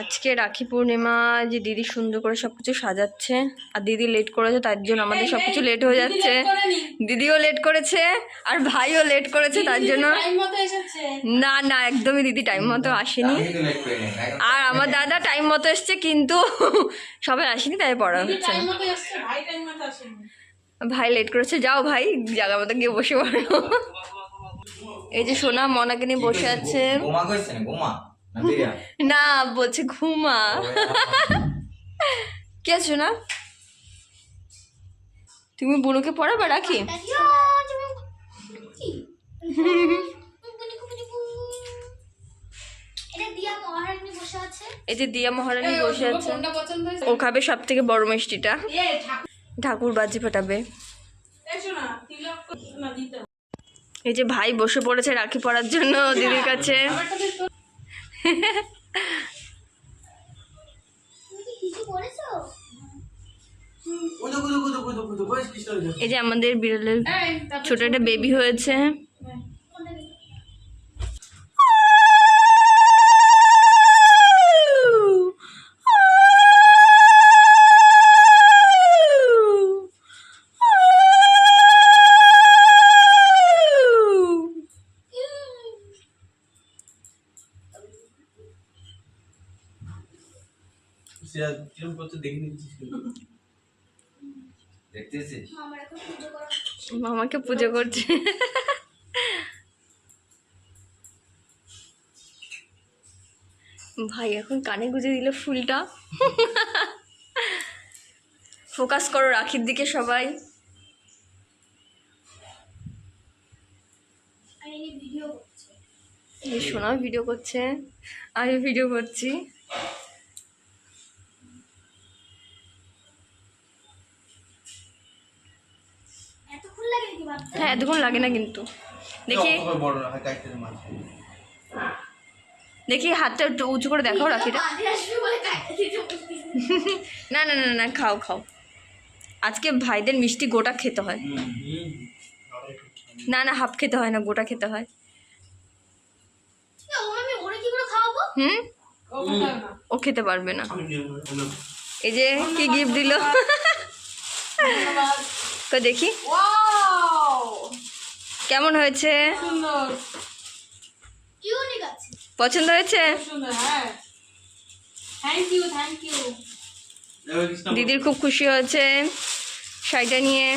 আজকে রাখি পূর্ণিমা যে দিদি সুন্দর করে সব কিছু সাজাচ্ছে আর দিদি লেট করেছে তার জন্য আমাদের সব কিছু লেট হয়ে যাচ্ছে। দিদিও লেট করেছে আর ভাইও লেট করেছে তার জন্য। টাইম মতো এসেছে। না না একদমই দিদি টাইম মতো আসেনি। এখন আর আমার দাদা টাইম মতো এসছে কিন্তু সবাই আসেনি তাই পড়া হচ্ছে ভাই টাইম মতো আসেনি। ভাই লেট করেছে যাও ভাই জায়গা মতো গিয়ে বসে পড়ো। এই যে সোনা মনাকে নিয়ে বসে আছে। গোমা না গোমা না বিরিয়া না বলছে ঘুমা কে আছো না? তুমি বুনুকে পড়াবা রাখি? এটা দিয়া মহারানী বসে আছে। এই যে দিয়া মহারানী বসে আছে। ও খাবে সব থেকে বড় মিষ্টিটা। ঠাকুর বাজি ফাটাবে। এসো না তিলক না দিতে এই যে ভাই বসে পড়েছে রাখি পড়ার জন্য দিদির কাছে। এই যে আমাদের বিড়ালের ছোট একটা বেবি হয়েছে মামাকে পুজো করছে। ভাই, এখন কানে গুজে দিল ফুলটা। ফোকাস করো রাখির দিকে সবাই। সোনাও ভিডিও করছে। আমি ভিডিও করছি। হ্যাঁ এতক্ষণ লাগে না কিন্তু। দেখি। দেখি হাতটা একটু উঁচু করে দেখাও রাখিটা। না না না না খাও খাও। আজকে ভাইদের মিষ্টি গোটা খেতে হয়। না না হাফ খেতে হয় না গোটা খেতে হয়। হুম? ও খেতে পারবে না। এই যে কি গিফট দিল? তো দেখি। কেমন হয়েছে? পছন্দ হয়েছে? হ্যাঁ। দিদির খুব খুশি হয়েছে শাড়িটা নিয়ে।